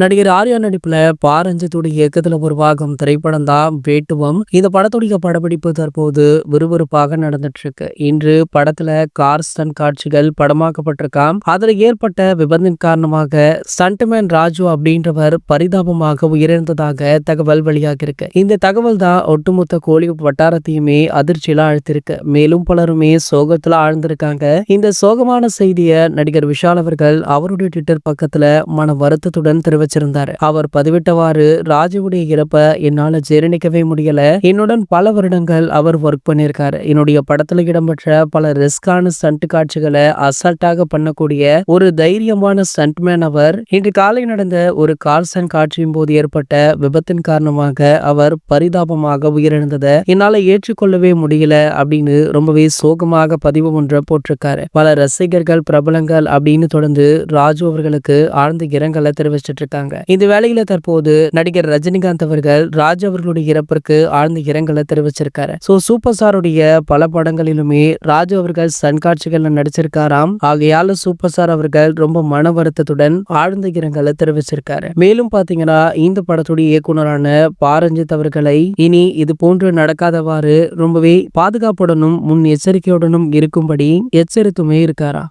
நடிகர் ஆர்யா நடிப்புல பாரஞ்சத்துடைய இயக்கத்துல உருவாகும் திரைப்படம் தான் வேட்டுவம். இந்த படத்துடைய படப்பிடிப்பு தற்போது விறுவிறுப்பாக நடந்துட்டு இருக்கு இன்று படத்துல கார் ஸ்டன் காட்சிகள் படமாக்கப்பட்டிருக்காம். அதுல ஏற்பட்ட விபத்தின் காரணமாக ஸ்டண்ட்மேன் ராஜு அப்படின்றவர் பரிதாபமாக உயிரிழந்ததாக தகவல் வெளியாகி இருக்கு இந்த தகவல் தான் ஒட்டுமொத்த கோழி வட்டாரத்தையுமே அதிர்ச்சியில அழுத்திருக்கு மேலும் பலருமே சோகத்துல ஆழ்ந்திருக்காங்க. இந்த சோகமான செய்தியை நடிகர் விஷால் அவர்கள் அவருடைய ட்விட்டர் பக்கத்துல மன வருத்தத்துடன் தெரிவித்து வச்சிருந்தாரு. அவர் பதிவிட்டவாறு ராஜுவுடைய இறப்ப என்னால ஜீரணிக்கவே முடியல. என்னுடன் பல வருடங்கள் அவர் ஒர்க் பண்ணியிருக்காரு. என்னுடைய படத்துல இடம்பெற்ற பல ரிஸ்கான ஸ்டண்ட் காட்சிகளை அசால்ட்டாக பண்ணக்கூடிய ஒரு தைரியமான ஸ்டண்ட்மேன் அவர் இன்று காலை நடந்த ஒரு கார்சன் காட்சியின் போது ஏற்பட்ட விபத்தின் காரணமாக அவர் பரிதாபமாக உயிரிழந்ததை என்னால ஏற்றுக்கொள்ளவே முடியல அப்படின்னு ரொம்பவே சோகமாக பதிவு ஒன்றை போட்டிருக்காரு. பல ரசிகர்கள் பிரபலங்கள் அப்படின்னு தொடர்ந்து ராஜு அவர்களுக்கு ஆழ்ந்த இரங்கலை தெரிவிச்சிட்டு இருக்காங்க. இந்த வேளையில தற்போது நடிகர் ரஜினிகாந்த் அவர்கள் ராஜ் அவர்களுடைய இறப்பிற்கு ஆழ்ந்த இரங்கலை தெரிவிச்சிருக்காரு. சோ சூப்பர் ஸ்டாருடைய பல படங்களிலுமே ராஜ் அவர்கள் சண்காட்சிகள்ல நடிச்சிருக்காராம். ஆகையால சூப்பர் ஸ்டார் அவர்கள் ரொம்ப மன வருத்தத்துடன் ஆழ்ந்த இரங்கலை தெரிவிச்சிருக்காரு. மேலும் பாத்தீங்கன்னா இந்த படத்துடைய இயக்குனரான பாரஞ்சித் அவர்களை இனி இது போன்று நடக்காதவாறு ரொம்பவே பாதுகாப்புடனும் முன் எச்சரிக்கையுடனும் இருக்கும்படி எச்சரித்துமே இருக்காரா?